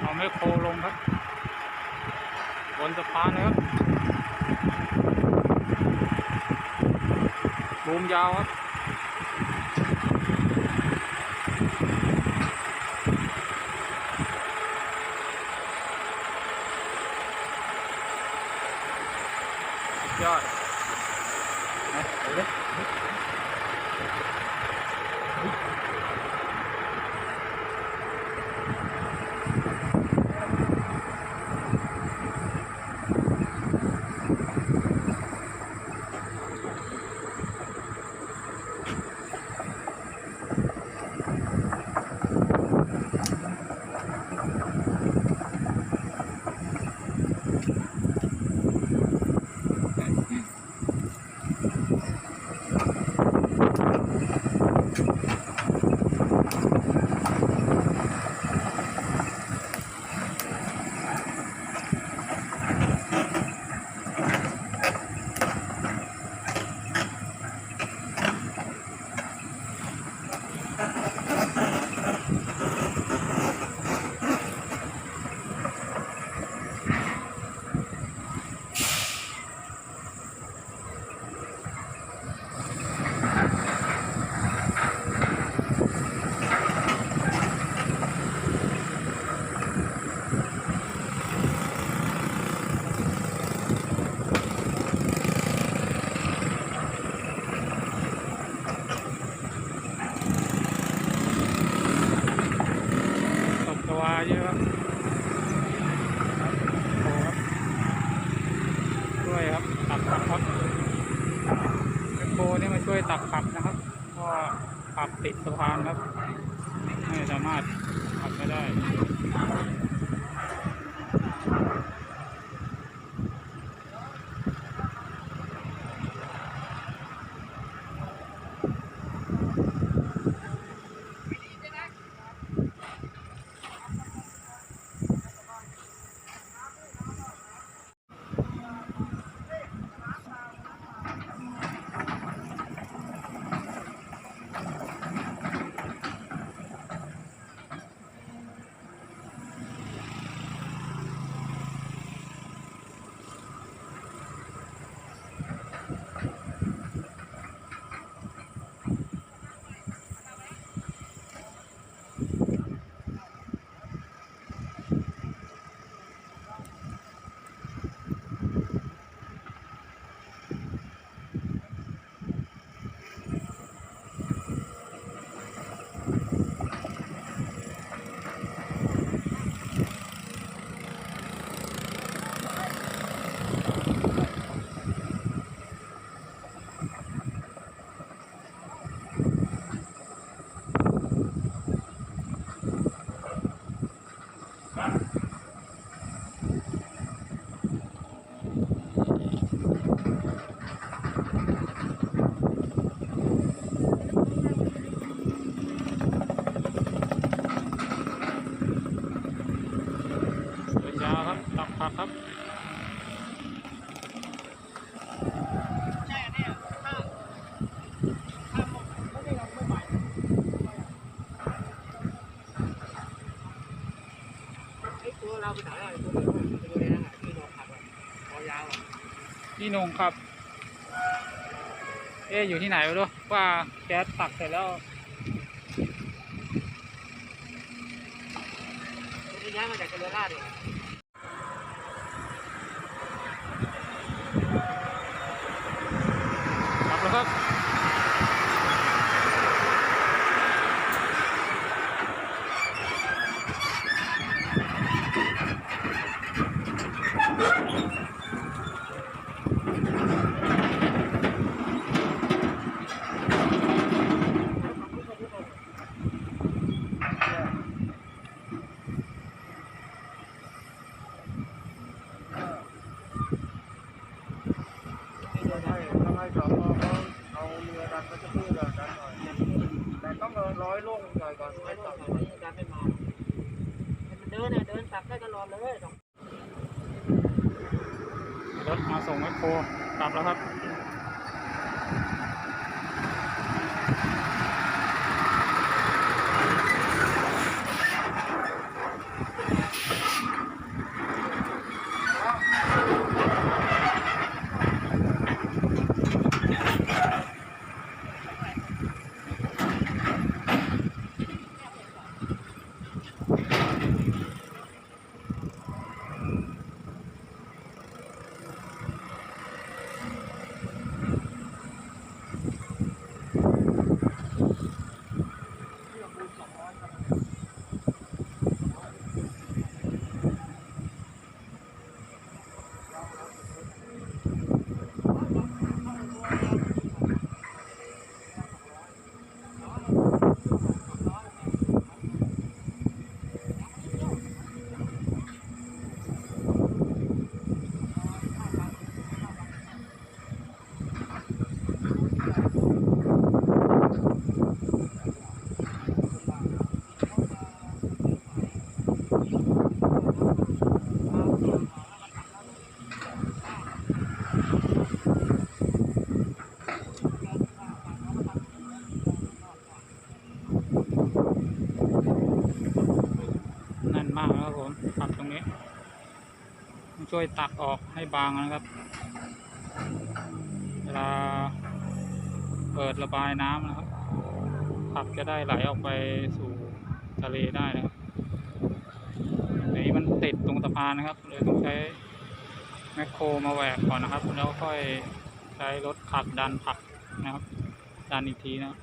เอาไม่โครลงครับ บนสะพานนะครับบูมยาวครับ ยอดนะเอาเลยตกตัวเยอะครับครับโอ้ครับช่วยครับ ตักผักครับแมคโคร ตักขับนะครับเพราะขับติดสะพานครับ ไม่สามารถขับไม่ได้ เป็นยาวครับ ตักผักครับ ไอ้ตัวเราไปไหนอะไอ้ตัวนี้ตัวนี้นะที่นอนขับอะคอยาวอะ พี่นงครับ เอ๊อยู่ที่ไหนไม่รู้ว่าแก๊สตักเสร็จแล้วนี่ย้ายมาจากเจริญราดเนี่ย กลับแล้วครับ ทำให้ทำให้สองเขาเอาเรือ ดันก็จะพูดดันหน่อยแต่ต้องเอาร้อยลงหน่อยก่อนไม่ต่อองงเอาไว้ดันไม่มาให้มันเดินนะเดินตักได้ตลอดเลยรถมาส่งแมคโครกลับแล้วครับ ช่วยตักออกให้บางนะครับ เวลาเปิดระบายน้ำนะครับผักจะได้ไหลออกไปสู่ทะเลได้นะครับอันนี้มันติดตรงสะพานนะครับเลยต้องใช้แมคโครมาแหวกก่อนนะครับ แล้วค่อยใช้รถขับดันผักนะครับ ดันอีกทีนะครับ